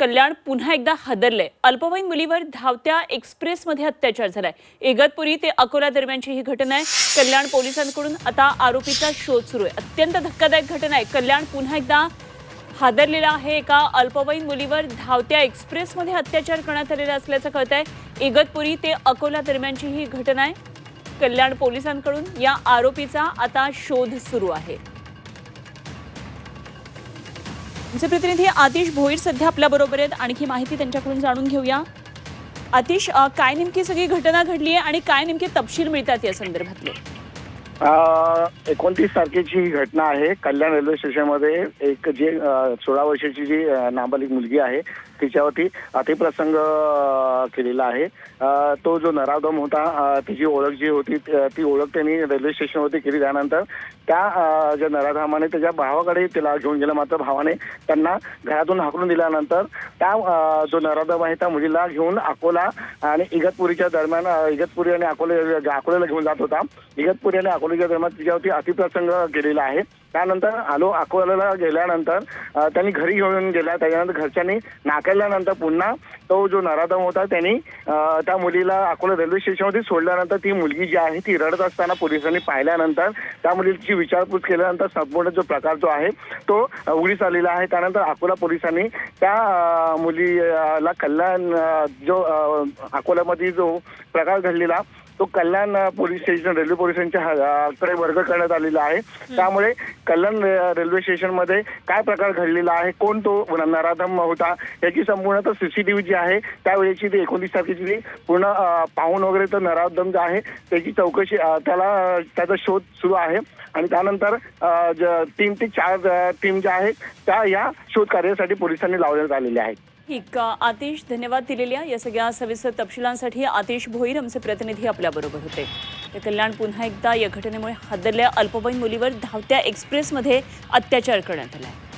कल्याण पुन्हा एकदा हादरलंय. अल्पवयीन मुलीवर धावत्या एक्सप्रेसमध्ये अत्याचार झालाय. इगतपुरी ते अकोला दरम्यानची ही घटना आहे. कल्याण पोलिसांकडून आता आरोपीचा शोध सुरू आहे. अत्यंत धक्कादायक घटना आहे. कल्याण पुन्हा एकदा हादरलेला आहे. एका अल्पवयीन मुलीवर धावत्या एक्सप्रेसमध्ये अत्याचार करण्यात आलेला असल्याचं कळत आहे. इगतपुरी ते अकोला दरम्यानची ही घटना आहे. कल्याण पोलिसांकडून या आरोपीचा आता शोध सुरू आहे. आमचे प्रतिनिधी आतिश भोईर सध्या आपल्या बरोबर आहेत. आणखी माहिती त्यांच्याकडून जाणून घेऊया. आतिश काय नेमकी सगळी घटना घडली आहे आणि काय नेमके तपशील मिळतात या संदर्भातले? एकोणतीस तारखेची ही घटना आहे. कल्याण रेल्वे स्टेशनमध्ये एक जे सोळा वर्षाची जी नाबालिक मुलगी आहे तिच्यावरती अतिप्रसंग केलेला आहे. तो जो नराधम होता तिची ओळख जी होती ती ओळख त्यांनी रेल्वे स्टेशनवरती केली त्यानंतर त्या ज्या नराधमाने त्याच्या भावाकडे तिला घेऊन गेला मात्र भावाने त्यांना घरातून हाकलून दिल्यानंतर त्या जो नराधम आहे त्या मुलीला घेऊन अकोला आणि इगतपुरीच्या दरम्यान इगतपुरी आणि अकोले अकोल्याला घेऊन जात होता. इगतपुरी आणि अकोला अकोल्याच्या दरम्यान तिच्यावरती अतिप्रसंग केलेला आहे. त्यानंतर आलो अकोल्याला गेल्यानंतर त्यांनी घरी घेऊन गेला त्याच्यानंतर घरच्यांनी नाकारल्यानंतर पुन्हा तो जो नराधम होता त्यांनी त्या मुलीला अकोला रेल्वे स्टेशनवरती सोडल्यानंतर ती मुलगी जी आहे ती रडत असताना पोलिसांनी पाहिल्यानंतर त्या मुलीची विचारपूस केल्यानंतर संपूर्ण जो प्रकार जो आहे तो उघडीस आलेला आहे. त्यानंतर अकोला पोलिसांनी त्या मुलीला कल्याण जो अकोल्यामध्ये जो प्रकार घडलेला तो कल्याण पोलीस स्टेशन रेल्वे पोलिसांच्या कडे वर्ग करण्यात आलेला आहे. त्यामुळे कल्याण रेल्वे रेल्वे स्टेशनमध्ये काय प्रकार घडलेला आहे? कोण तो नराधम होता? याची संपूर्ण सीसीटीव्ही जी आहे त्यावेळेची ती एकोणतीस तारखेची ती पूर्ण पाहून वगैरे तो नराधम जो आहे. त्याची चौकशी त्याला त्याचा शोध सुरू आहे. आणि त्यानंतर तीन ते चार टीम ज्या आहेत त्या या शोध कार्यासाठी पोलिसांनी लावण्यात आलेल्या आहेत. ठीक आतिश धन्यवाद दिलेल्या. या सगळ्या सविस्तर तपशिलांसाठी आतिश भोईर आमचे प्रतिनिधी आपल्या बरोबर होते. तर कल्याण पुन्हा एकदा या घटनेमुळे हादरल्या अल्पवयीन मुलीवर धावत्या एक्सप्रेसमध्ये अत्याचार करण्यात आला आहे.